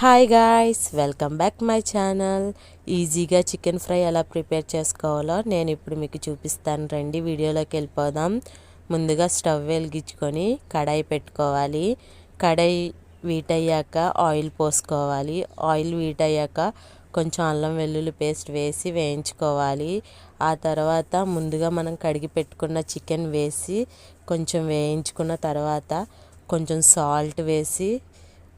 Hi guys welcome back my channel ఈజీగా chicken fry ఎలా prepare చేసుకోవాలో నేను ఇప్పుడు మీకు చూపిస్తాను. రండి వీడియోలోకి వెళ్ళిపోదాం. ముందుగా స్టవ్ వెలిగించుకొని కడాయి పెట్టుకోవాలి. కడాయి వీట్ అయ్యాక ఆయిల్ పోసుకోవాలి. ఆయిల్ వీట్ అయ్యాక కొంచెం అల్లం వెల్లుల్లి పేస్ట్ వేసి వేయించుకోవాలి. ఆ తర్వాత ముందుగా మనం కడిగి పెట్టుకున్న చికెన్ వేసి కొంచెం వేయించుకున్న తర్వాత కొంచెం సాల్ట్ వేసి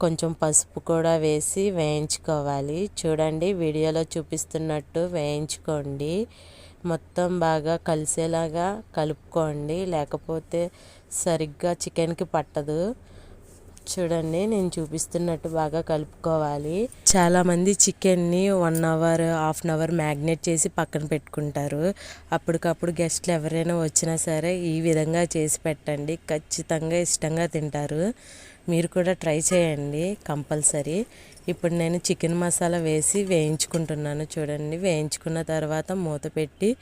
కొంచెం పసుపు కూడా వేసి వేయించుకోవాలి. చూడండి వీడియోలో చూపిస్తున్నట్టు వేయించుకోండి. మొత్తం బాగా కలిసేలాగా కలుపుకోండి. లేకపోతే సరిగ్గా చికెన్కి పట్టదు. చూడండి నేను చూపిస్తున్నట్టు బాగా కలుపుకోవాలి. చాలామంది చికెన్ని one hour half an hour marinate చేసి పక్కన పెట్టుకుంటారు. అప్పటికప్పుడు గెస్ట్లు ఎవరైనా వచ్చినా సరే ఈ విధంగా చేసి పెట్టండి. ఖచ్చితంగా ఇష్టంగా తింటారు. మీరు కూడా ట్రై చేయండి కంపల్సరీ. ఇప్పుడు నేను చికెన్ మసాలా వేసి వేయించుకుంటున్నాను చూడండి. వేయించుకున్న తర్వాత మూత పెట్టి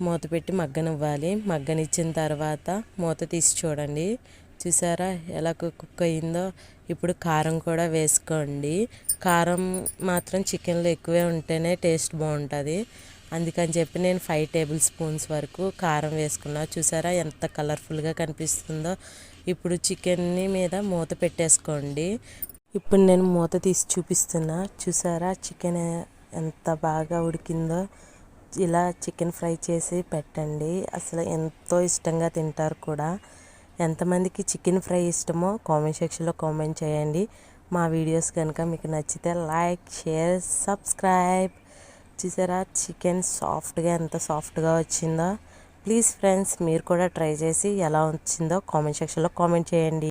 మూత పెట్టి మగ్గనివ్వాలి. మగ్గనిచ్చిన తర్వాత మూత తీసి చూడండి. చూసారా ఎలా కుక్ అయిందో? ఇప్పుడు కారం కూడా వేసుకోండి. కారం మాత్రం చికెన్లో ఎక్కువే ఉంటేనే టేస్ట్ బాగుంటుంది. అందుకని చెప్పి నేను ఫైవ్ టేబుల్ స్పూన్స్ వరకు కారం వేసుకున్నా. చూసారా ఎంత కలర్ఫుల్గా కనిపిస్తుందో? ఇప్పుడు చికెన్ని మీద మూత పెట్టేసుకోండి. ఇప్పుడు నేను మూత తీసి చూపిస్తున్నా. చూసారా చికెన్ ఎంత బాగా ఉడికిందో? ఇలా చికెన్ ఫ్రై చేసి పెట్టండి. అసలు ఎంతో ఇష్టంగా తింటారు కూడా. ఎంతమందికి చికెన్ ఫ్రై ఇష్టమో కామెంట్ సెక్షన్లో కామెంట్ చేయండి. మా వీడియోస్ కనుక మీకు నచ్చితే లైక్ షేర్ సబ్స్క్రైబ్. చూసారా? చికెన్ సాఫ్ట్గా ఎంత సాఫ్ట్గా వచ్చిందో. ప్లీజ్ ఫ్రెండ్స్ మీరు కూడా ట్రై చేసి ఎలా వచ్చిందో కామెంట్ సెక్షన్లో కామెంట్ చేయండి.